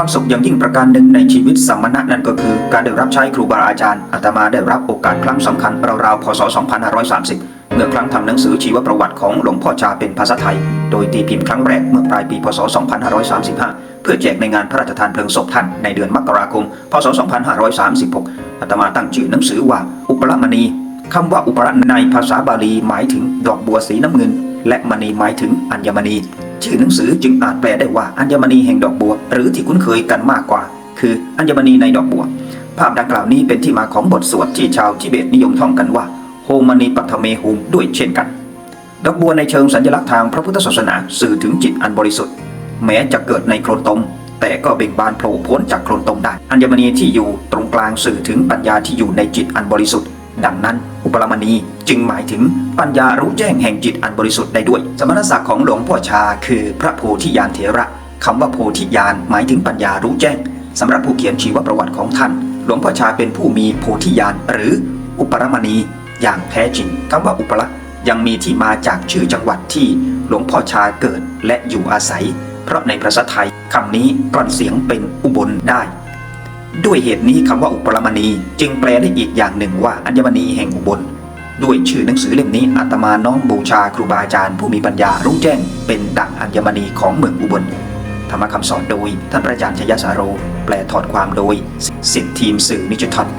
ความสุขอย่างยิ่งประการหนึ่งในชีวิตสมณะนั่นก็คือ การได้รับใช้ครูบาอาจารย์อาตมาได้รับโอกาสครั้งสำคัญราวๆพศ 2530 เมื่อครั้งทำหนังสือชีวประวัติของหลวงพ่อชาเป็นภาษาไทย โดยตีพิมพ์ครั้งแรกเมื่อปลายปีพศ 2535 เพื่อแจกในงานพระราชทานเพลิงศพท่านในเดือนมกราคม พศ 2536อาตมาตั้งชื่อหนังสือว่าอุปรมณีคำว่าอุปรในภาษาบาลีหมายถึงดอกบัวสีน้ำเงิน และมณีหมายถึงอัญมณี ชื่อหนังสือจึงอาจแปลได้ว่าอัญมณีแห่งดอกบัว หรือที่คุ้นเคยกันมากกว่า คืออัญมณีในดอกบัว ภาพดังกล่าวนี้เป็นที่มาของบทสวดที่ชาวทิเบตนิยมท่องกันว่าโฮมณีปัทเมหุมด้วยเช่นกัน ดอกบัวในเชิงสัญลักษณ์ทางพระพุทธศาสนาสื่อถึงจิตอันบริสุทธิ์ แม้จะเกิดในโคลนตม แต่ก็เบ่งบานโผล่พ้นจากโคลนตมได้ อัญมณีที่อยู่ตรงกลางสื่อถึงปัญญาที่อยู่ในจิตอันบริสุทธิ์ ดังนั้น อุปรมณีจึงหมายถึงปัญญารู้แจ้งแห่งจิตอันบริสุทธิ์ได้ด้วย สมณศักดิ์ของหลวงพ่อชาคือพระโพธิญาณเถระคำว่าโพธิญาณหมายถึงปัญญารู้แจ้งสำหรับผู้เขียนชีวประวัติของท่าน หลวงพ่อชาเป็นผู้มีโพธิญาณหรืออุปรมณีอย่างแท้จริงคำว่าอุปละยังมีที่มาจากชื่อจังหวัดที่หลวงพ่อชาเกิดและอยู่อาศัย เพราะในภาษาไทยคำนี้กลั่นเสียงเป็นอุบลได้ ด้วยเหตุนี้คำว่าอุปรมณี จึงแปลได้อีกอย่างหนึ่งว่าอัญมณีแห่งอุบล ด้วยชื่อหนังสือเล่มนี้อาตมาน้อมบูชาครูบาอาจารย์ผู้มีปัญญารู้แจ้ง เป็นดั่งอัญมณีของเมืองอุบล ธรรมคำสอนโดย ท่านพระอาจารย์ชยสาโร แปลถอดความโดยสิทธิทีมสื่อนิจทัศน์